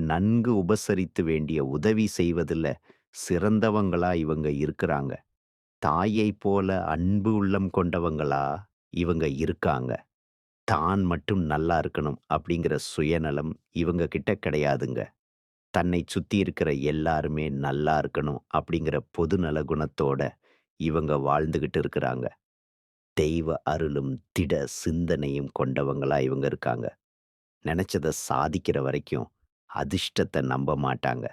நன்கு உபசரித்து வேண்டிய உதவி செய்வதில் சிறந்தவங்களா இவங்க இருக்கிறாங்க. தாயைப் போல அன்பு உள்ளம் கொண்டவங்களா இவங்க இருக்காங்க. தான் மட்டும் நல்லா இருக்கணும் அப்படிங்கிற சுயநலம் இவங்க கிட்ட கிடையாதுங்க. தன்னை சுத்தி இருக்கிற எல்லாருமே நல்லா இருக்கணும் அப்படிங்கிற பொதுநல குணத்தோட இவங்க வாழ்ந்துகிட்டு இருக்கிறாங்க. தெய்வ அருளும், திட சிந்தனையும் கொண்டவங்களா இவங்க இருக்காங்க. நெனச்சத சாதிக்கிற வரைக்கும் அதிர்ஷ்டத்த நம்ப மாட்டாங்க.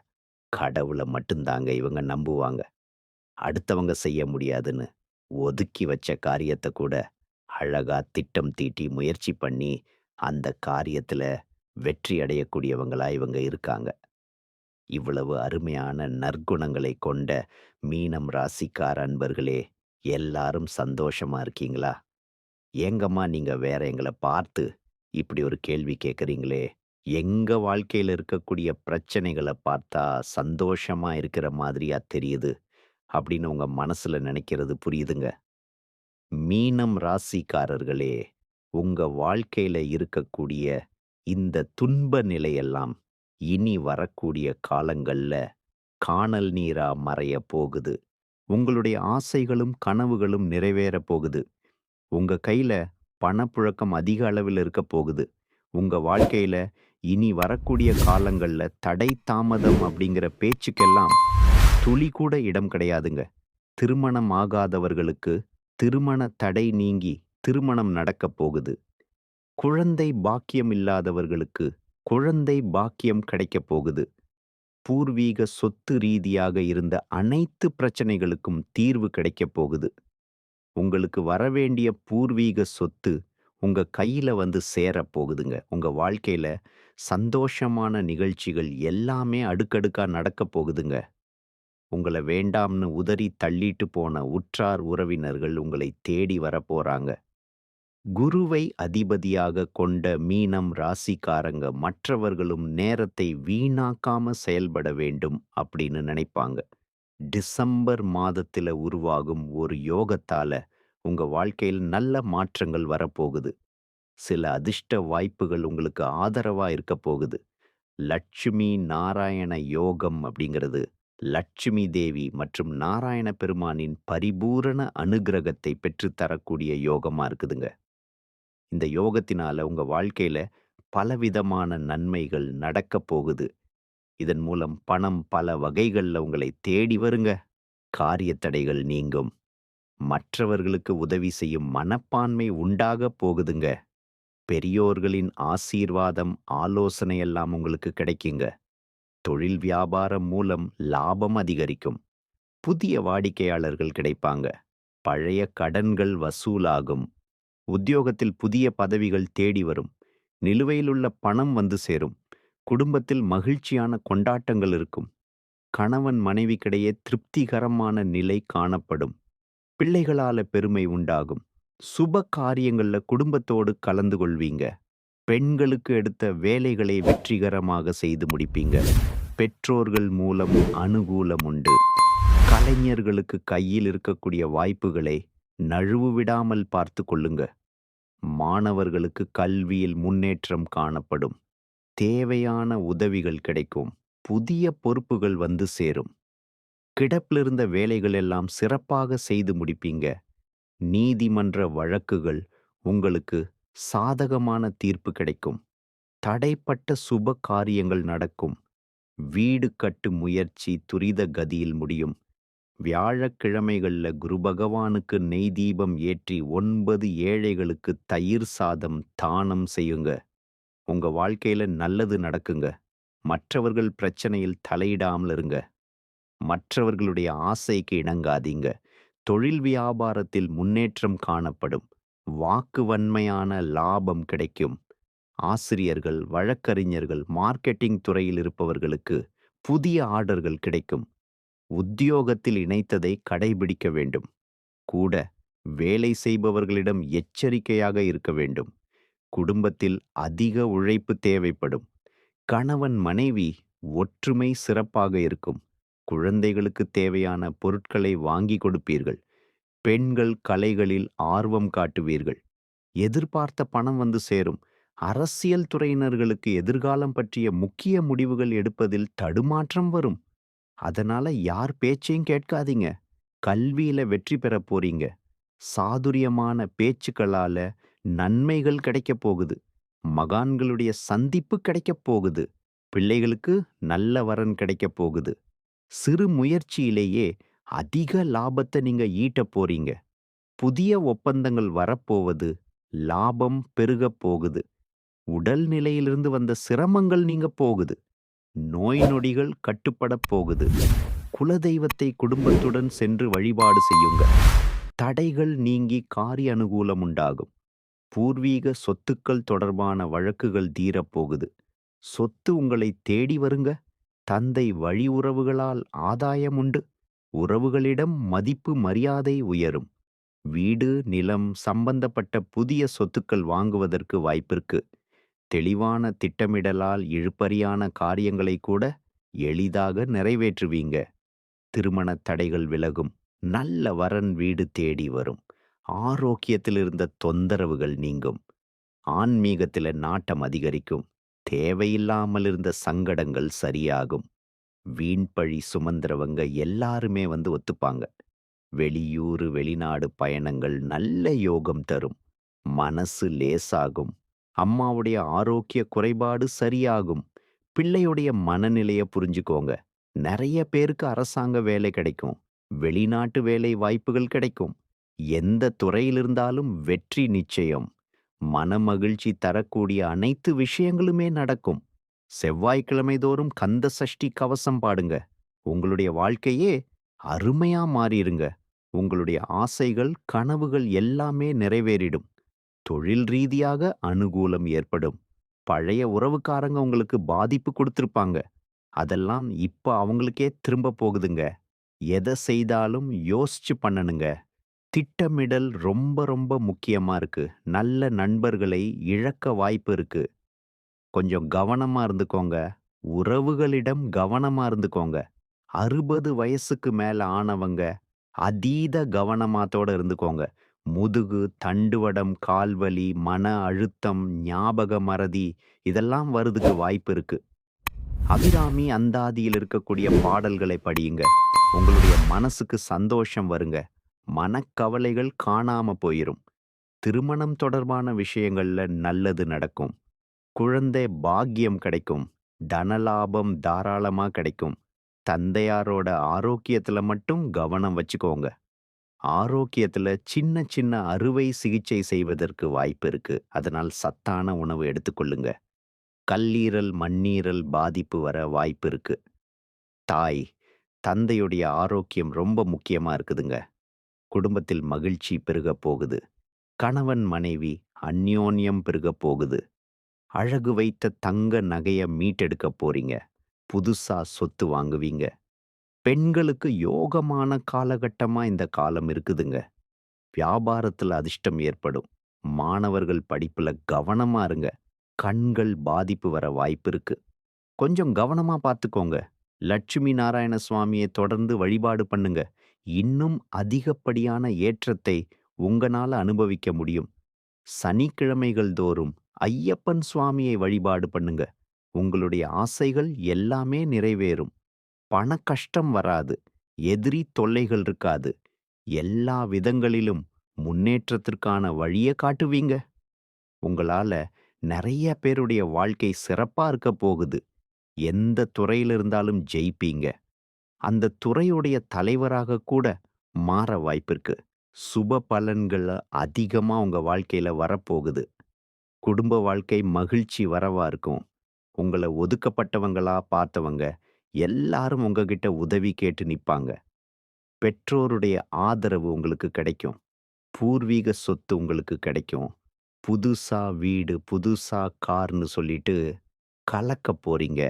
கடவுள மட்டும் தாங்க இவங்க நம்புவாங்க. அடுத்தவங்க செய்ய முடியாதுன்னு ஒதுக்கி வச்ச காரியத்தை கூட அழகா திட்டம் தீட்டி முயற்சி பண்ணி அந்த காரியத்துல வெற்றி அடையக்கூடியவங்களா இவங்க இருக்காங்க. இவ்வளவு அருமையான நற்குணங்களை கொண்ட மீனம் ராசிக்கார அன்பர்களே, எல்லாரும் சந்தோஷமா இருக்கீங்களா? ஏங்கம்மா நீங்க வேற எங்கள பார்த்து இப்படி ஒரு கேள்வி கேட்குறீங்களே எங்க வாழ்க்கையில இருக்கக்கூடிய பிரச்சனைகள பார்த்தா சந்தோஷமா இருக்கிற மாதிரியா தெரியுது, அப்படின்னு உங்க மனசுல நினைக்கிறது புரியுதுங்க. மீனம் ராசிக்காரர்களே, உங்க வாழ்க்கையில இருக்கக்கூடிய இந்த துன்ப நிலையெல்லாம் இனி வரக்கூடிய காலங்கள்ல கானல் நீரா மறையப் போகுது. உங்களுடைய ஆசைகளும், கனவுகளும் நிறைவேறப் போகுது. உங்க கையில் பணப்புழக்கம் அதிக அளவில் இருக்க போகுது. உங்க வாழ்க்கையில இனி வரக்கூடிய காலங்கள்ல தடை, தாமதம் அப்படிங்கிற பேச்சுக்கெல்லாம் துளி கூட இடம் கிடையாதுங்க. திருமணம் ஆகாதவர்களுக்கு திருமண தடை நீங்கி திருமணம் நடக்கப் போகுது. குழந்தை பாக்கியம் இல்லாதவர்களுக்கு குழந்தை பாக்கியம் கிடைக்கப் போகுது. பூர்வீக சொத்து ரீதியாக இருந்த அனைத்து பிரச்சனைகளுக்கும் தீர்வு கிடைக்கப் போகுது. உங்களுக்கு வரவேண்டிய பூர்வீக சொத்து உங்க கையில வந்து சேரப்போகுதுங்க போகுதுங்க. உங்க வாழ்க்கையில சந்தோஷமான நிகழ்ச்சிகள் எல்லாமே அடுக்கடுக்கா நடக்கப் போகுதுங்க. உங்கள வேண்டாம்னு உதறி தள்ளிட்டு போன உற்றார் உறவினர்கள் உங்களை தேடி வரப்போறாங்க. குருவை அதிபதியாக கொண்ட மீனம் ராசிக்காரங்க மற்றவர்களும் நேரத்தை வீணாக்காம செயல்பட வேண்டும் அப்படின்னு நினைப்பாங்க. டிசம்பர் மாதத்தில் உருவாகும் ஒரு யோகத்தால உங்க வாழ்க்கையில் நல்ல மாற்றங்கள் வரப்போகுது. சில அதிர்ஷ்ட வாய்ப்புகள் உங்களுக்கு ஆதரவா இருக்கப் போகுது. லட்சுமி நாராயண யோகம் அப்படிங்கிறது லட்சுமி தேவி மற்றும் நாராயண பெருமானின் பரிபூரண அனுகிரகத்தை பெற்றுத் தரக்கூடிய யோகமா இருக்குதுங்க. இந்த யோகத்தினால உங்க வாழ்க்கையில பலவிதமான நன்மைகள் நடக்கப் போகுது. இதன் மூலம் பணம் பல வகைகள்ல உங்களை தேடி வருங்க. காரியத்தடைகள் நீங்கும். மற்றவர்களுக்கு உதவி செய்யும் மனப்பான்மை உண்டாகப் போகுதுங்க. பெரியோர்களின் ஆசீர்வாதம், ஆலோசனை எல்லாம் உங்களுக்கு கிடைக்குங்க. தொழில் வியாபாரம் மூலம் லாபம் அதிகரிக்கும். புதிய வாடிக்கையாளர்கள் கிடைப்பாங்க. பழைய கடன்கள் வசூலாகும். உத்தியோகத்தில் புதிய பதவிகள் தேடி வரும். நிலுவையிலுள்ள பணம் வந்து சேரும். குடும்பத்தில் மகிழ்ச்சியான கொண்டாட்டங்கள் இருக்கும். கணவன் மனைவிக்கிடையே திருப்திகரமான நிலை காணப்படும். பிள்ளைகளால பெருமை உண்டாகும். சுப காரியங்களில் குடும்பத்தோடு கலந்து கொள்வீங்க. பெண்களுக்கு எடுத்த வேலைகளை வெற்றிகரமாக செய்து முடிப்பீங்க. பெற்றோர்கள் மூலம் அனுகூலம் உண்டு. கலைஞர்களுக்கு கையில் இருக்கக்கூடிய வாய்ப்புகளை நழுவு விடாமல் பார்த்து கொள்ளுங்க. மாணவர்களுக்கு கல்வியில் முன்னேற்றம் காணப்படும். தேவையான உதவிகள் கிடைக்கும். புதிய பொறுப்புகள் வந்து சேரும். கிடப்பிலிருந்த வேலைகள் எல்லாம் சிறப்பாக செய்து முடிப்பீங்க. நீதிமன்ற வழக்குகள் உங்களுக்கு சாதகமான தீர்ப்பு கிடைக்கும். தடைப்பட்ட சுப காரியங்கள் நடக்கும். வீடு கட்டு முயற்சி துரித கதியில் முடியும். வியாழக்கிழமைகள்ல குரு பகவானுக்கு நெய் தீபம் ஏற்றி ஒன்பது ஏழைகளுக்கு தயிர் சாதம் தானம் செய்யுங்க. உங்க வாழ்க்கையில நல்லது நடக்குங்க. மற்றவர்கள் பிரச்சனையில் தலையிடாமல் இருங்க. மற்றவர்களுடைய ஆசைக்கு இணங்காதீங்க. தொழில் வியாபாரத்தில் முன்னேற்றம் காணப்படும். வாக்கு வன்மையான லாபம் கிடைக்கும். ஆசிரியர்கள், வழக்கறிஞர்கள், மார்க்கெட்டிங் துறையில் இருப்பவர்களுக்கு புதிய ஆர்டர்கள் கிடைக்கும். உத்தியோகத்தில் இணைத்ததை கடைபிடிக்க வேண்டும். கூட வேலை செய்பவர்களிடம் எச்சரிக்கையாக இருக்க வேண்டும். குடும்பத்தில் அதிக உழைப்பு தேவைப்படும். கணவன் மனைவி ஒற்றுமை சிறப்பாக இருக்கும். குழந்தைகளுக்கு தேவையான பொருட்களை வாங்கி கொடுப்பீர்கள். பெண்கள் கலைகளில் ஆர்வம் காட்டுவீர்கள். எதிர்பார்த்த பணம் வந்து சேரும். அரசியல் துறையினர்களுக்கு எதிர்காலம் பற்றிய முக்கிய முடிவுகள் எடுப்பதில் தடுமாற்றம் வரும். அதனால யார் பேச்சையும் கேட்காதீங்க. கல்வியில வெற்றி பெறப் போறீங்க. சாதுரியமான பேச்சுக்களால நன்மைகள் கிடைக்கப் போகுது. மகான்களுடைய சந்திப்பு கிடைக்கப் போகுது. பிள்ளைகளுக்கு நல்ல வரன் கிடைக்கப் போகுது. சிறு முயற்சியிலேயே அதிக லாபத்தை நீங்க ஈட்டப் போறீங்க. புதிய ஒப்பந்தங்கள் வரப்போவது, லாபம் பெருகப் போகுது. உடல் நிலையிலிருந்து வந்த சிரமங்கள் நீங்க போகுது. நோய் நொடிகள் கட்டுப்படப் போகுது. குலதெய்வத்தை குடும்பத்துடன் சென்று வழிபாடு செய்யுங்க. தடைகள் நீங்கி காரிய அனுகூலம் உண்டாகும். பூர்வீக சொத்துக்கள் தொடர்பான வழக்குகள் தீரப் போகுது. சொத்து உங்களை தேடி வருங்க. தந்தை வழி உறவுகளால் ஆதாயம் உண்டு. உறவுகளிடம் மதிப்பு மரியாதை உயரும். வீடு, நிலம் சம்பந்தப்பட்ட புதிய சொத்துக்கள் வாங்குவதற்கு வாய்ப்பிருக்கு. தெளிவான திட்டமிடலால் இழுப்பறியான காரியங்களை கூட எளிதாக நிறைவேற்றுவீங்க. திருமணத் தடைகள் விலகும். நல்ல வரன் வீடு தேடி வரும். ஆரோக்கியத்தில் இருந்த தொந்தரவுகள் நீங்கும். ஆன்மீகத்தில நாட்டம் அதிகரிக்கும். தேவையில்லாமல் இருந்த சங்கடங்கள் சரியாகும். வீண் பழி எல்லாருமே வந்து ஒத்துப்பாங்க. வெளியூரு, வெளிநாடு பயணங்கள் நல்ல யோகம் தரும். மனசு லேசாகும். அம்மாவுடைய ஆரோக்கிய குறைபாடு சரியாகும். பிள்ளையுடைய மனநிலைய புரிஞ்சுக்கோங்க. நிறைய பேருக்கு அரசாங்க வேலை கிடைக்கும். வெளிநாட்டு வேலை வாய்ப்புகள் கிடைக்கும். எந்த துறையிலிருந்தாலும் வெற்றி நிச்சயம். மனமகிழ்ச்சி தரக்கூடிய அனைத்து விஷயங்களுமே நடக்கும். செவ்வாய்க்கிழமை தோறும் கந்த சஷ்டி கவசம் பாடுங்க. உங்களுடைய வாழ்க்கையே அருமையா மாறிருங்க. உங்களுடைய ஆசைகள், கனவுகள் எல்லாமே நிறைவேறிடும். தொழில் ரீதியாக அனுகூலம் ஏற்படும். பழைய உறவுக்காரங்க உங்களுக்கு பாதிப்பு கொடுத்துருப்பாங்க அதெல்லாம் இப்ப அவங்களுக்கே திரும்ப போகுதுங்க. எத செய்தாலும் யோசிச்சு பண்ணணுங்க. திட்டமிடல் ரொம்ப ரொம்ப முக்கியமா இருக்கு. நல்ல நண்பர்களை இழக்க வாய்ப்பு இருக்கு. கொஞ்சம் கவனமா இருந்துக்கோங்க. உறவுகளிடம் கவனமா இருந்துக்கோங்க. 60 வயசுக்கு மேல ஆனவங்க அதீத கவனமாத்தோட இருந்துக்கோங்க. முதுகு, தண்டுவடம், கால்வலி, மன அழுத்தம், ஞாபக மறதி இதெல்லாம் வரதுக்கு வாய்ப்பு இருக்கு. அபிராமி அந்தாதியில் இருக்கக்கூடிய பாடல்களை படியுங்க. உங்களுடைய மனசுக்கு சந்தோஷம் வருங்க. மனக்கவலைகள் காணாம போயிரும். திருமணம் தொடர்பான விஷயங்கள்ல நல்லது நடக்கும். குழந்தை பாக்கியம் கிடைக்கும். தனலாபம் தாராளமா கிடைக்கும். தந்தையாரோட ஆரோக்கியத்துல மட்டும் கவனம் வச்சுக்கோங்க. ஆரோக்கியத்துல சின்ன சின்ன அறுவை சிகிச்சை செய்வதற்கு வாய்ப்பு இருக்கு. அதனால் சத்தான உணவு எடுத்துக்கொள்ளுங்க. கல்லீரல், மண்ணீரல் பாதிப்பு வர வாய்ப்பு இருக்கு. தாய், தந்தையுடைய ஆரோக்கியம் ரொம்ப முக்கியமா இருக்குதுங்க. குடும்பத்தில் மகிழ்ச்சி பெருகப் போகுது. கணவன், மனைவி அந்யோன்யம் பெருகப் போகுது. அழகு வைத்த தங்க நகையை மீட்டெடுக்கப் போறீங்க. புதுசா சொத்து வாங்குவீங்க. பெண்களுக்கு யோகமான காலகட்டமா இந்த காலம் இருக்குதுங்க. வியாபாரத்துல அதிர்ஷ்டம் ஏற்படும். மாணவர்கள் படிப்புல கவனமா இருங்க. கண்கள் பாதிப்பு வர வாய்ப்பு இருக்கு. கொஞ்சம் கவனமா பார்த்துக்கோங்க. லட்சுமி நாராயண சுவாமியை தொடர்ந்து வழிபாடு பண்ணுங்க. இன்னும் அதிகப்படியான ஏற்றத்தை உங்களால் அனுபவிக்க முடியும். சனிக்கிழமைகள் தோறும் ஐயப்பன் சுவாமியை வழிபாடு பண்ணுங்க. உங்களுடைய ஆசைகள் எல்லாமே நிறைவேறும். பண கஷ்டம் வராது. எதிரி தொல்லைகள் இருக்காது. எல்லா விதங்களிலும் முன்னேற்றத்திற்கான வழிய காட்டுவீங்க. உங்களால நிறைய பேருடைய வாழ்க்கை சிறப்பா இருக்க போகுது. எந்த துறையில இருந்தாலும் ஜெயிப்பீங்க. அந்த துறையுடைய தலைவராக கூட மாற வாய்ப்பிருக்கு. சுப பலன்கள் அதிகமா உங்க வாழ்க்கையில வரப்போகுது. குடும்ப வாழ்க்கை மகிழ்ச்சி வரவா இருக்கும். உங்கள ஒதுக்கப்பட்டவங்களா பார்த்தவங்க எல்லாரும் உங்ககிட்ட உதவி கேட்டு நிப்பாங்க. பெற்றோருடைய ஆதரவு உங்களுக்கு கிடைக்கும். பூர்வீக சொத்து உங்களுக்கு கிடைக்கும். புதுசா வீடு, புதுசா கார்னு சொல்லிட்டு கலக்கப் போறீங்க.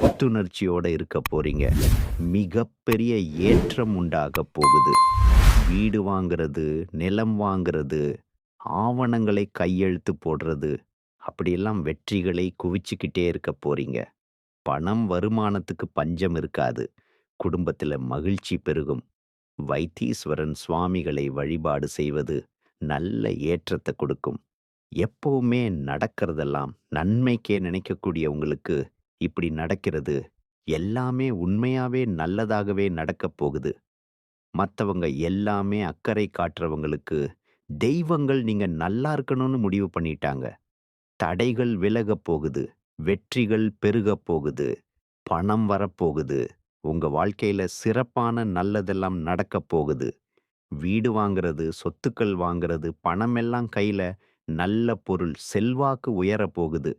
புத்துணர்ச்சியோட இருக்க போறீங்க. மிகப்பெரிய ஏற்றம் உண்டாகப் போகுது. வீடு வாங்குறது, நிலம் வாங்குறது, ஆவணங்களை கையெழுத்து போடுறது, அப்படியெல்லாம் வெற்றிகளை குவிச்சுக்கிட்டே இருக்க போறீங்க. பணம் வருமானத்துக்கு பஞ்சம் இருக்காது. குடும்பத்தில் மகிழ்ச்சி பெருகும். வைத்தீஸ்வரன் சுவாமிகளை வழிபாடு செய்வது நல்ல ஏற்றத்தை கொடுக்கும். எப்பவுமே நடக்கிறதெல்லாம் நன்மைக்கே நினைக்கக்கூடிய உங்களுக்கு இப்படி நடக்கிறது எல்லாமே உண்மையாவே நல்லதாகவே நடக்கப் போகுது. மத்தவங்க எல்லாமே அக்கறை காட்டுறவங்களுக்கு தெய்வங்கள் நீங்க நல்லா இருக்கணும்னு முடிவு பண்ணிட்டாங்க. தடைகள் விலகப் போகுது. வெற்றிகள் பெருகப் போகுது. பணம் வரப்போகுது. உங்க வாழ்க்கையில சிறப்பான நல்லதெல்லாம் நடக்கப் போகுது. வீடு வாங்குறது, சொத்துக்கள் வாங்குறது, பணமெல்லாம் கையில நல்ல பொருள், செல்வாக்கு உயரப் போகுது.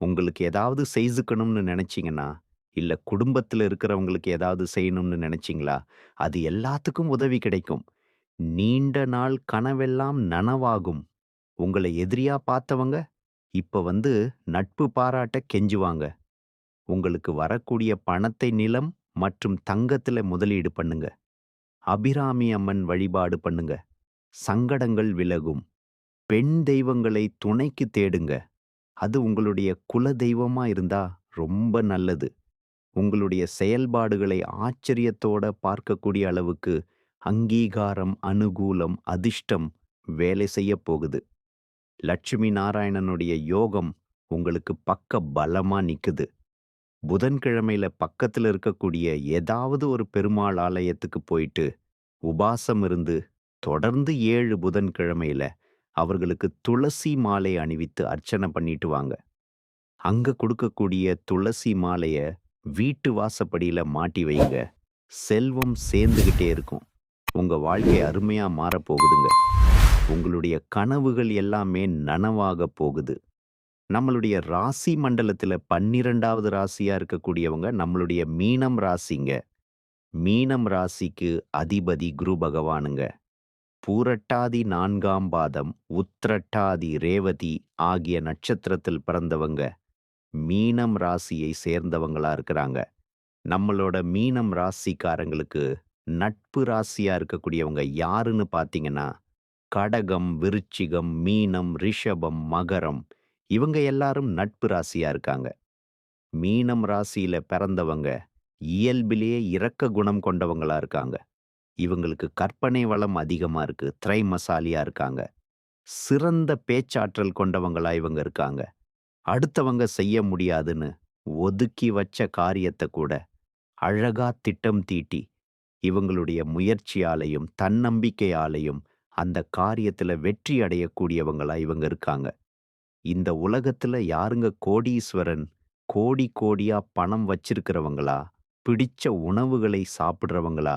உங்களுக்கு ஏதாவது செய்துக்கணும்னு நினைச்சீங்கன்னா, இல்ல குடும்பத்தில் இருக்கிறவங்களுக்கு ஏதாவது செய்யணும்னு நினைச்சீங்களா, அது எல்லாத்துக்கும் உதவி கிடைக்கும். நீண்ட நாள் கனவெல்லாம் நனவாகும். உங்கள எதிரியா பார்த்தவங்க, இப்ப வந்து நட்பு பாராட்ட கெஞ்சுவாங்க. உங்களுக்கு வரக்கூடிய பணத்தை நிலம் மற்றும் தங்கத்தில் முதலீடு பண்ணுங்க. அபிராமி அம்மன் வழிபாடு பண்ணுங்க. சங்கடங்கள் விலகும். பெண் தெய்வங்களை துணைக்கு தேடுங்க. அது உங்களுடைய குல தெய்வமா இருந்தா ரொம்ப நல்லது. உங்களுடைய செயல்பாடுகளை ஆச்சரியத்தோட பார்க்கக்கூடிய அளவுக்கு அங்கீகாரம், அனுகூலம், அதிர்ஷ்டம் வேலை செய்ய போகுது. லட்சுமி நாராயணனுடைய யோகம் உங்களுக்கு பக்க பலமா நிக்குது. புதன்கிழமையில பக்கத்துல இருக்கக்கூடிய ஏதாவது ஒரு பெருமாள் ஆலயத்துக்கு போயிட்டு, உபாசம் இருந்து தொடர்ந்து ஏழு புதன்கிழமையில அவர்களுக்கு துளசி மாலை அணிவித்து அர்ச்சனை பண்ணிட்டு வாங்க. அங்க கொடுக்கக்கூடிய துளசி மாலைய வீட்டு வாசப்படியில மாட்டி வைங்க. செல்வம் சேர்ந்துகிட்டே இருக்கும். உங்க வாழ்க்கை அருமையா மாறப் போகுதுங்க. உங்களுடைய கனவுகள் எல்லாமே நனவாகப் போகுது. நம்மளுடைய ராசி மண்டலத்தில 12வது ராசியா இருக்கக்கூடியவங்க நம்மளுடைய மீனம் ராசிங்க. மீனம் ராசிக்கு அதிபதி குரு பகவானுங்க. பூரட்டாதி நான்காம் பாதம், உத்திரட்டாதி, ரேவதி ஆகிய நட்சத்திரத்தில் பிறந்தவங்க மீனம் ராசியை சேர்ந்தவங்களா இருக்கிறாங்க. நம்மளோட மீனம் ராசிக்காரங்களுக்கு நட்பு ராசியா இருக்கக்கூடியவங்க யாருன்னு பார்த்தீங்கன்னா, கடகம், விருச்சிகம், மீனம், ரிஷபம், மகரம் இவங்க எல்லாரும் நட்பு ராசியா இருக்காங்க. மீனம் ராசியில பிறந்தவங்க இயல்பிலேயே இரக்க குணம் கொண்டவங்களா இருக்காங்க. இவங்களுக்கு கற்பனை வளம் அதிகமா இருக்கு. திரைமசாலியா இருக்காங்க. சிறந்த பேச்சாற்றல் கொண்டவங்களா இவங்க இருக்காங்க. அடுத்தவங்க செய்ய முடியாதுன்னு ஒதுக்கி வச்ச காரியத்தை கூட அழகா திட்டம் தீட்டி, இவங்களுடைய முயற்சியாலயும், தன்னம்பிக்கையாலையும் அந்த காரியத்துல வெற்றி அடையக்கூடியவங்களா இவங்க இருக்காங்க. இந்த உலகத்துல யாருங்க கோடீஸ்வரன், கோடி கோடியா பணம் வச்சிருக்கிறவங்களா, பிடிச்ச உணவுகளை சாப்பிடுறவங்களா,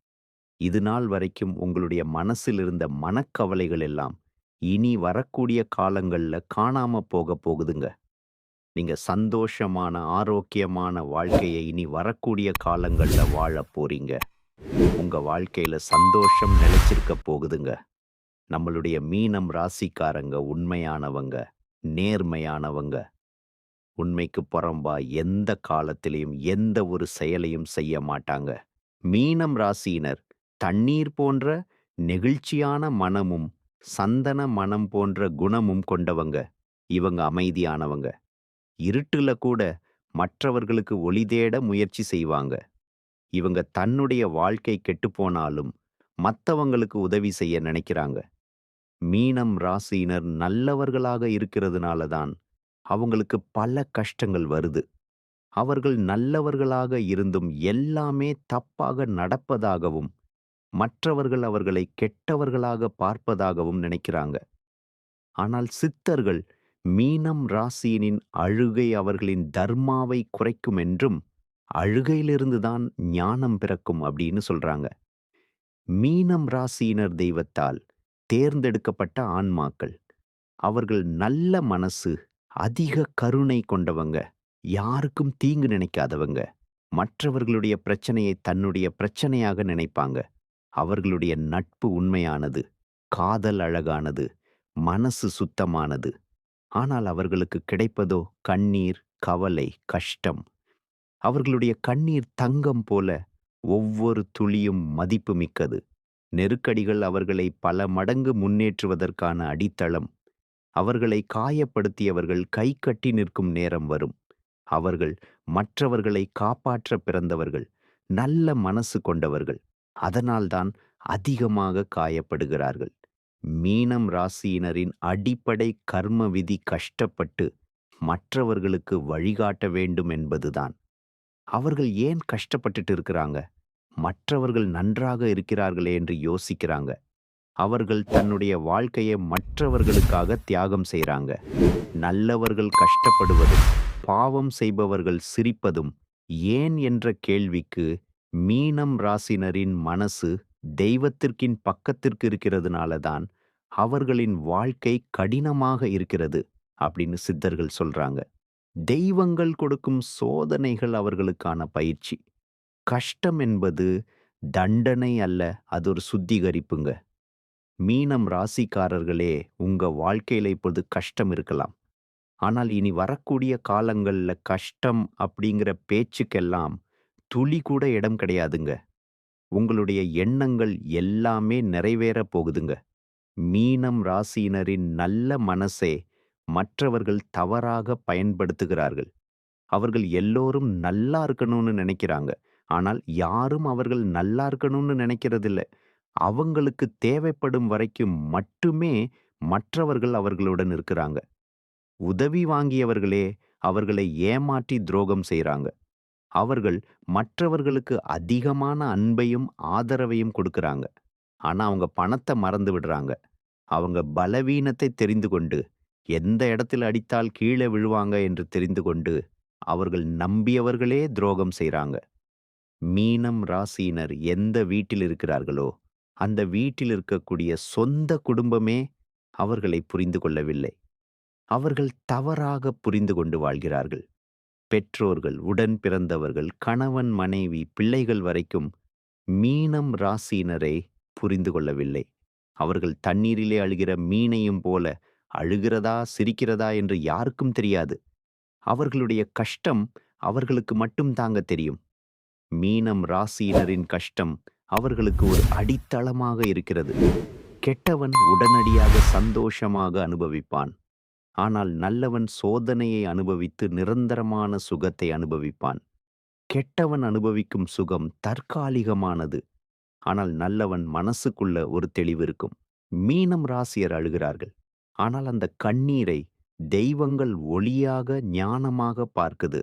இது நாள் வரைக்கும் உங்களுடைய மனசில் இருந்த மனக்கவலைகள் எல்லாம் இனி வரக்கூடிய காலங்கள்ல காணாம போகப் போகுதுங்க. நீங்க சந்தோஷமான, ஆரோக்கியமான வாழ்க்கையை இனி வரக்கூடிய காலங்கள்ல வாழப் போறீங்க. உங்க வாழ்க்கையில சந்தோஷம் நிலைச்சிருக்க போகுதுங்க. நம்மளுடைய மீனம் ராசிக்காரங்க உண்மையானவங்க, நேர்மையானவங்க. உண்மைக்கு புறம்பா எந்த காலத்திலையும் எந்த ஒரு செயலையும் செய்ய மாட்டாங்க. மீனம் ராசியினர் தண்ணீர் போன்ற நெகிழ்ச்சியான மனமும், சந்தன மனம் போன்ற குணமும் கொண்டவங்க. இவங்க அமைதியானவங்க. இருட்டுல கூட மற்றவர்களுக்கு ஒளி தேட முயற்சி செய்வாங்க. இவங்க தன்னுடைய வாழ்க்கை கெட்டுப்போனாலும் மத்தவங்களுக்கு உதவி செய்ய நினைக்கிறாங்க. மீனம் ராசியினர் நல்லவர்களாக இருக்கிறதுனால தான் அவங்களுக்கு பல கஷ்டங்கள் வருது. அவர்கள் நல்லவர்களாக இருந்தும் எல்லாமே தப்பாக நடப்பதாகவும், மற்றவர்கள் அவர்களை கெட்டவர்களாக பார்ப்பதாகவும் நினைக்கிறாங்க. ஆனால் சித்தர்கள் மீனம் ராசியினின் அழுகை அவர்களின் தர்மாவை குறைக்கும் என்றும், அழுகையிலிருந்து தான் ஞானம் பிறக்கும் அப்படின்னு சொல்றாங்க. மீனம் ராசியினர் தெய்வத்தால் தேர்ந்தெடுக்கப்பட்ட ஆன்மாக்கள். அவர்கள் நல்ல மனசு, அதிக கருணை கொண்டவங்க, யாருக்கும் தீங்கு நினைக்காதவங்க, மற்றவர்களுடைய பிரச்சனையை தன்னுடைய பிரச்சனையாக நினைப்பாங்க. அவர்களுடைய நட்பு உண்மையானது, காதல் அழகானது, மனசு சுத்தமானது. ஆனால் அவர்களுக்கு கிடைப்பதோ கண்ணீர், கவலை, கஷ்டம். அவர்களுடைய கண்ணீர் தங்கம் போல ஒவ்வொரு துளியும் மதிப்புமிக்கது. நெருக்கடிகள் அவர்களை பல மடங்கு முன்னேற்றுவதற்கான அடித்தளம். அவர்களை காயப்படுத்தியவர்கள் கை கட்டி நிற்கும் நேரம் வரும். அவர்கள் மற்றவர்களை காப்பாற்ற பிறந்தவர்கள். நல்ல மனசு கொண்டவர்கள். அதனால்தான் அதிகமாக காயப்படுகிறார்கள். மீனம் ராசியினரின் அடிப்படை கர்ம விதி கஷ்டப்பட்டு மற்றவர்களுக்கு வழிகாட்ட வேண்டும் என்பதுதான். அவர்கள் ஏன் கஷ்டப்பட்டுட்டு இருக்கிறாங்க? மற்றவர்கள் நன்றாக இருக்கிறார்களே என்று யோசிக்கிறாங்க. அவர்கள் தன்னுடைய வாழ்க்கையை மற்றவர்களுக்காக தியாகம் செய்கிறாங்க நல்லவர்கள் கஷ்டப்படுவதும், பாவம் செய்பவர்கள் சிரிப்பதும் ஏன் என்ற கேள்விக்கு மீனம் ராசினரின் மனசு தெய்வத்திற்கின் பக்கத்திற்கு இருக்கிறதுனால தான் அவர்களின் வாழ்க்கை கடினமாக இருக்கிறது அப்படின்னு சித்தர்கள் சொல்றாங்க. தெய்வங்கள் கொடுக்கும் சோதனைகள் அவர்களுக்கான பயிற்சி. கஷ்டம் என்பது தண்டனை அல்ல, அது ஒரு சுத்திகரிப்புங்க. மீனம் ராசிக்காரர்களே, உங்க வாழ்க்கையில இப்பொழுது கஷ்டம் இருக்கலாம். ஆனால் இனி வரக்கூடிய காலங்கள்ல கஷ்டம் அப்படிங்கிற பேச்சுக்கெல்லாம் துளி கூட இடம் கிடையாதுங்க. உங்களுடைய எண்ணங்கள் எல்லாமே நிறைவேறப் போகுதுங்க. மீனம் ராசியினரின் நல்ல மனசே மற்றவர்கள் தவறாக பயன்படுத்துகிறார்கள். அவர்கள் எல்லோரும் நல்லா இருக்கணும்னு நினைக்கிறாங்க. ஆனால் யாரும் அவர்கள் நல்லா இருக்கணும்னு நினைக்கிறதில்ல. அவங்களுக்கு தேவைப்படும் வரைக்கும் மட்டுமே மற்றவர்கள் அவர்களுடன் இருக்கிறாங்க. உதவி வாங்கியவர்களே அவர்களை ஏமாற்றி துரோகம் செய்றாங்க. அவர்கள் மற்றவர்களுக்கு அதிகமான அன்பையும், ஆதரவையும் கொடுக்கறாங்க. ஆனா அவங்க பணத்தை மறந்து விடுறாங்க. அவங்க பலவீனத்தை தெரிந்து கொண்டு, எந்த இடத்தில் அடித்தால் கீழே விழுவாங்க என்று தெரிந்து கொண்டு, அவர்கள் நம்பியவர்களே துரோகம் செய்றாங்க. மீனம் ராசியினர் எந்த வீட்டில் இருக்கிறார்களோ, அந்த வீட்டில் இருக்கக்கூடிய சொந்த குடும்பமே அவர்களை புரிந்து கொள்ளவில்லை. அவர்கள் தவறாக புரிந்து கொண்டு வாழ்கிறார்கள். பெற்றோர்கள், உடன் பிறந்தவர்கள், கணவன், மனைவி, பிள்ளைகள் வரைக்கும் மீனம் ராசியினரை புரிந்து கொள்ளவில்லை. அவர்கள் தண்ணீரிலே அழுகிற மீனையும் போல அழுகிறதா, சிரிக்கிறதா என்று யாருக்கும் தெரியாது. அவர்களுடைய கஷ்டம் அவர்களுக்கு மட்டும் தாங்க தெரியும். மீனம் ராசியினரின் கஷ்டம் அவர்களுக்கு ஒரு அடித்தளமாக இருக்கிறது. கெட்டவன் உடனடியாக சந்தோஷமாக அனுபவிப்பான். ஆனால் நல்லவன் சோதனையை அனுபவித்து நிரந்தரமான சுகத்தை அனுபவிப்பான். கெட்டவன் அனுபவிக்கும் சுகம் தற்காலிகமானது. ஆனால் நல்லவன் மனசுக்குள்ள ஒரு தெளிவு இருக்கும். மீனம் ராசியர் அழுகிறார்கள். ஆனால் அந்த கண்ணீரை தெய்வங்கள் ஒளியாக, ஞானமாக பார்க்குது.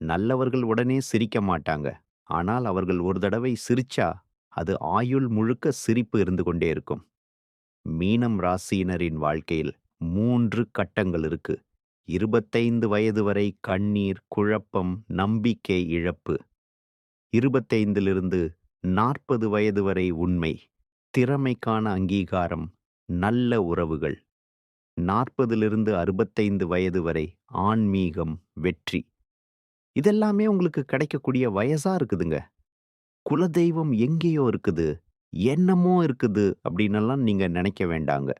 நல்லவர்கள் உடனே சிரிக்க மாட்டாங்க. ஆனால் அவர்கள் ஒரு தடவை சிரிச்சா, அது ஆயுள் முழுக்க சிரிப்பு இருந்து கொண்டே இருக்கும். மீனம் ராசியினரின் வாழ்க்கையில் மூன்று கட்டங்கள் இருக்கு. 25 வயது வரை கண்ணீர், குழப்பம், நம்பிக்கை இழப்பு. 25லிருந்து 40 வயது வரை உண்மை, திறமைக்கான அங்கீகாரம், நல்ல உறவுகள். 40லிருந்து 65 வயது வரை ஆன்மீகம், வெற்றி. இதெல்லாமே உங்களுக்கு கிடைக்கக்கூடிய வயசா இருக்குதுங்க. குலதெய்வம் எங்கேயோ இருக்குது, என்னமோ இருக்குது அப்படின்னெல்லாம் நீங்க நினைக்க வேண்டாங்க.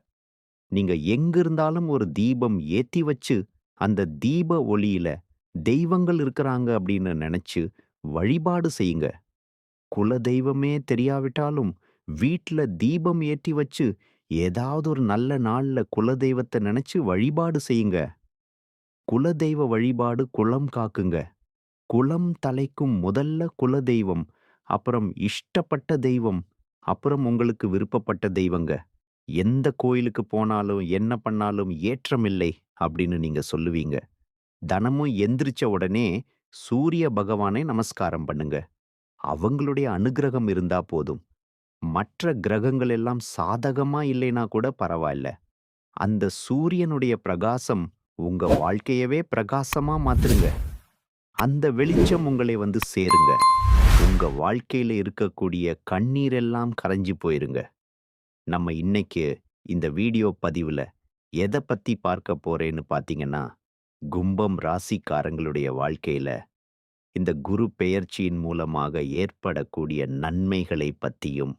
நீங்க எங்க இருந்தாலும் ஒரு தீபம் ஏத்தி வச்சு, அந்த தீப ஒளியில தெய்வங்கள் இருக்கிறாங்க அப்படின்னு நினைச்சு வழிபாடு செய்யுங்க. குலதெய்வமே தெரியாவிட்டாலும், வீட்ல தீபம் ஏற்றி வச்சு, ஏதாவது ஒரு நல்ல நாள்ல குலதெய்வத்த நினைச்சு வழிபாடு செய்யுங்க. குலதெய்வ வழிபாடு குலம் காக்குங்க. குலம் தலைக்கும் முதல்ல குலதெய்வம், அப்புறம் இஷ்டப்பட்ட தெய்வம், அப்புறம் உங்களுக்கு விருப்பப்பட்ட தெய்வங்க. எந்த கோயிலுக்கு போனாலும், என்ன பண்ணாலும் ஏற்றமில்லை அப்படின்னு நீங்க சொல்லுவீங்க. தினமும் எந்திரிச்ச உடனே சூரிய பகவானை நமஸ்காரம் பண்ணுங்க. அவங்களுடைய அனுகிரகம் இருந்தா போதும். மற்ற கிரகங்கள் எல்லாம் சாதகமா இல்லைனா கூட பரவாயில்ல. அந்த சூரியனுடைய பிரகாசம் உங்க வாழ்க்கையவே பிரகாசமா மாத்துருங்க அந்த வெளிச்சம் உங்களை வந்து சேருங்க உங்க வாழ்க்கையில இருக்கக்கூடிய கண்ணீரெல்லாம் கரைஞ்சு போயிருங்க நம்ம இன்னைக்கு இந்த வீடியோ பதிவுல எதை பத்தி பார்க்க போறேன்னு பாத்தீங்கன்னா கும்பம் ராசிக்காரங்களுடைய வாழ்க்கையில இந்த குரு பெயர்ச்சியின் மூலமாக ஏற்படக்கூடிய நன்மைகளை பத்தியும்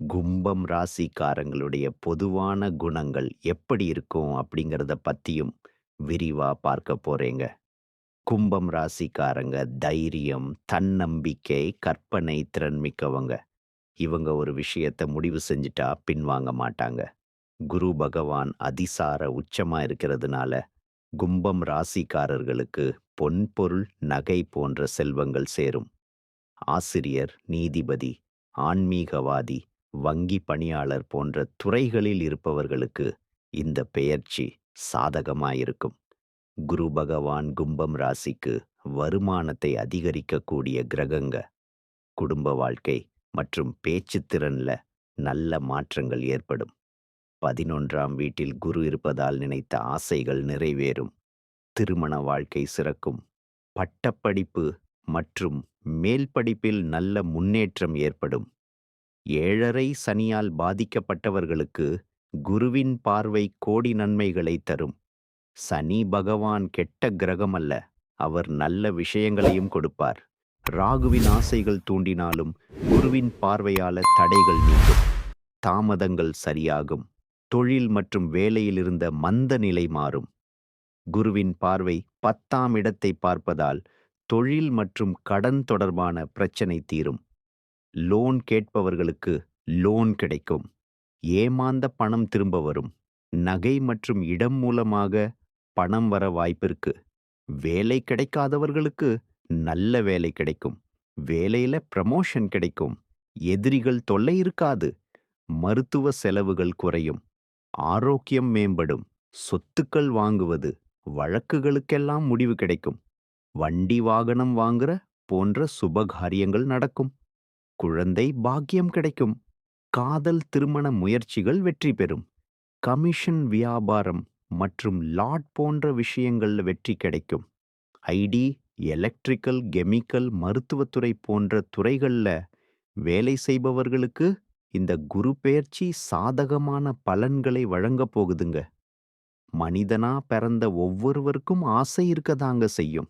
கும்பம் ராசிக்காரங்களுடைய பொதுவான குணங்கள் எப்படி இருக்கும் அப்படிங்கிறத பத்தியும் விரிவா பார்க்க போறேங்க. கும்பம் ராசிக்காரங்க தைரியம் தன்னம்பிக்கை கற்பனை திறன் மிக்கவங்க. இவங்க ஒரு விஷயத்த முடிவு செஞ்சுட்டா பின்வாங்க மாட்டாங்க. குரு பகவான் அதிசார உச்சமா இருக்கிறதுனால கும்பம் ராசிக்காரர்களுக்கு பொன் பொருள் நகை போன்ற செல்வங்கள் சேரும். ஆசிரியர் நீதிபதி ஆன்மீகவாதி வங்கி பணியாளர் போன்ற துறைகளில் இருப்பவர்களுக்கு இந்த பெயர்ச்சி சாதகமாயிருக்கும் குரு பகவான் கும்பம் ராசிக்கு வருமானத்தை அதிகரிக்கக்கூடிய கிரகங்க குடும்ப வாழ்க்கை மற்றும் பேச்சுத்திறனில் நல்ல மாற்றங்கள் ஏற்படும். பதினொன்றாம் வீட்டில் குரு இருப்பதால் நினைத்த ஆசைகள் நிறைவேறும். திருமண வாழ்க்கை சிறக்கும். பட்டப்படிப்பு மற்றும் மேல் படிப்பில் நல்ல முன்னேற்றம் ஏற்படும். ஏழரை சனியால் பாதிக்கப்பட்டவர்களுக்கு குருவின் பார்வை கோடி நன்மைகளை தரும். சனி பகவான் கெட்ட கிரகம் அல்ல அவர் நல்ல விஷயங்களையும் கொடுப்பார். ராகுவின் ஆசைகள் தூண்டினாலும் குருவின் பார்வையால தடைகள் நீங்கும். தாமதங்கள் சரியாகும். தொழில் மற்றும் வேலையில் இருந்த மந்த நிலை மாறும். குருவின் பார்வை பத்தாம் இடத்தை பார்ப்பதால் தொழில் மற்றும் கடன் தொடர்பான பிரச்சனை தீரும். லோன் கேட்பவர்களுக்கு லோன் கிடைக்கும். ஏமாந்த பணம் திரும்ப வரும். நகை மற்றும் இடம் மூலமாக பணம் வர வாய்ப்பிருக்கு. வேலை கிடைக்காதவர்களுக்கு நல்ல வேலை கிடைக்கும். வேலையில ப்ரமோஷன் கிடைக்கும். எதிரிகள் தொல்லை இருக்காது. மருத்துவ செலவுகள் குறையும். ஆரோக்கியம் மேம்படும். சொத்துக்கள் வாங்குவது வழக்குகளுக்கெல்லாம் முடிவு கிடைக்கும். வண்டி வாகனம் வாங்குற போன்ற சுபகாரியங்கள் நடக்கும். குழந்தை பாக்கியம் கிடைக்கும். காதல் திருமண முயற்சிகள் வெற்றி பெறும். கமிஷன் வியாபாரம் மற்றும் லாட் போன்ற விஷயங்கள்ல வெற்றி கிடைக்கும். ஐடி எலக்ட்ரிக்கல் கெமிக்கல் மருத்துவத்துறை போன்ற துறைகள்ல வேலை செய்பவர்களுக்கு இந்த குரு பெயர்ச்சி சாதகமான பலன்களை வழங்கப் போகுதுங்க. மனிதனா பிறந்த ஒவ்வொருவருக்கும் ஆசை இருக்கதாங்க செய்யும்.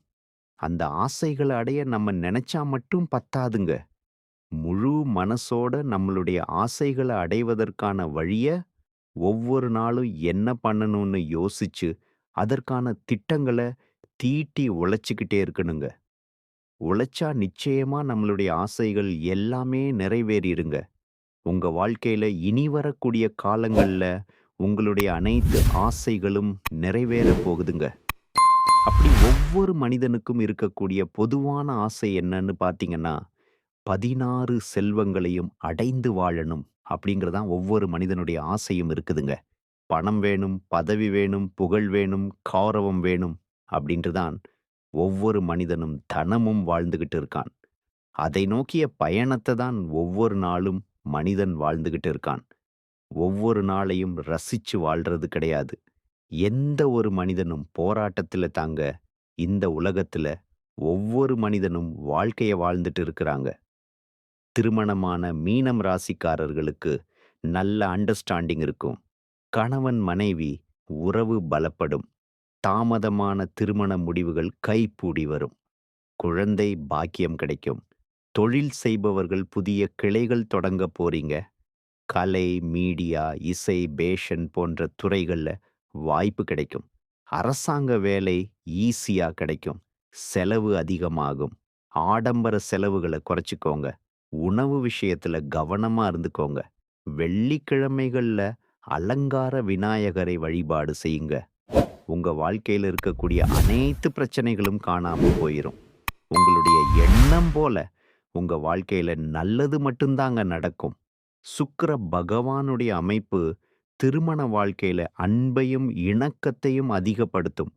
அந்த ஆசைகளை அடைய நம்ம நினைச்சா மட்டும் பத்தாதுங்க. முழு மனசோட நம்மளுடைய ஆசைகளை அடைவதற்கான வழிய ஒவ்வொரு நாளும் என்ன பண்ணணும்னு யோசிச்சு அதற்கான திட்டங்களை தீட்டி உழைச்சிக்கிட்டே இருக்கணுங்க. உழைச்சா நிச்சயமா நம்மளுடைய ஆசைகள் எல்லாமே நிறைவேறிடுங்க. உங்க வாழ்க்கையில இனி வரக்கூடிய காலங்கள்ல உங்களுடைய அனைத்து ஆசைகளும் நிறைவேற போகுதுங்க. அப்படி ஒவ்வொரு மனிதனுக்கும் இருக்கக்கூடிய பொதுவான ஆசை என்னன்னு பார்த்தீங்கன்னா பதினாறு செல்வங்களையும் அடைந்து வாழணும் அப்படிங்கிறதான் ஒவ்வொரு மனிதனுடைய ஆசையும் இருக்குதுங்க. பணம் வேணும் பதவி வேணும் புகழ் வேணும் கௌரவம் வேணும். அப்படின்ட்டு தான் ஒவ்வொரு மனிதனும் தனமும் வாழ்ந்துகிட்டு இருக்கான். அதை நோக்கிய பயணத்தை தான் ஒவ்வொரு நாளும் மனிதன் வாழ்ந்துகிட்டு இருக்கான். ஒவ்வொரு நாளையும் ரசிச்சு வாழ்றது கிடையாது. எந்த ஒரு மனிதனும் போராட்டத்துல தாங்க இந்த உலகத்துல ஒவ்வொரு மனிதனும் வாழ்க்கைய வாழ்ந்துட்டு இருக்கிறாங்க. திருமணமான மீனம் ராசிக்காரர்களுக்கு நல்ல அண்டர்ஸ்டாண்டிங் இருக்கும். கணவன் மனைவி உறவு பலப்படும். தாமதமான திருமண முடிவுகள் கைப்பூடி வரும். குழந்தை பாக்கியம் கிடைக்கும். தொழில் செய்பவர்கள் புதிய கிளைகள் தொடங்க போறீங்க. கலை மீடியா இசை பேஷன் போன்ற துறைகள்ல வாய்ப்பு கிடைக்கும். அரசாங்க வேலை ஈஸியாக கிடைக்கும். செலவு அதிகமாகும். ஆடம்பர செலவுகளை குறைச்சிக்கோங்க. உணவு விஷயத்துல கவனமா இருந்துக்கோங்க. வெள்ளிக்கிழமைகள்ல அலங்கார விநாயகரை வழிபாடு செய்யுங்க. உங்கள் வாழ்க்கையில இருக்கக்கூடிய அனைத்து பிரச்சனைகளும் காணாமல் போயிரும். உங்களுடைய எண்ணம் போல உங்கள் வாழ்க்கையில நல்லது மட்டும்தாங்க நடக்கும். சுக்கர பகவானுடைய அமைப்பு திருமண வாழ்க்கையில அன்பையும் இணக்கத்தையும் அதிகப்படுத்தும்.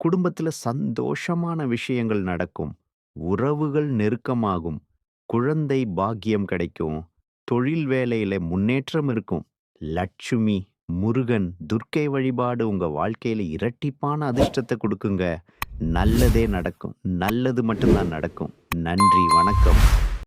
குடும்பத்துல சந்தோஷமான விஷயங்கள் நடக்கும். உறவுகள் நெருக்கமாகும். குழந்தை பாக்கியம் கிடைக்கும். தொழில் வேலையில முன்னேற்றம் இருக்கும். லட்சுமி முருகன், துர்க்கை வழிபாடு உங்கள் வாழ்க்கையில் இரட்டிப்பான அதிர்ஷ்டத்தை கொடுக்குங்க நல்லதே நடக்கும். நல்லது மட்டும்தான் நடக்கும். நன்றி, வணக்கம்.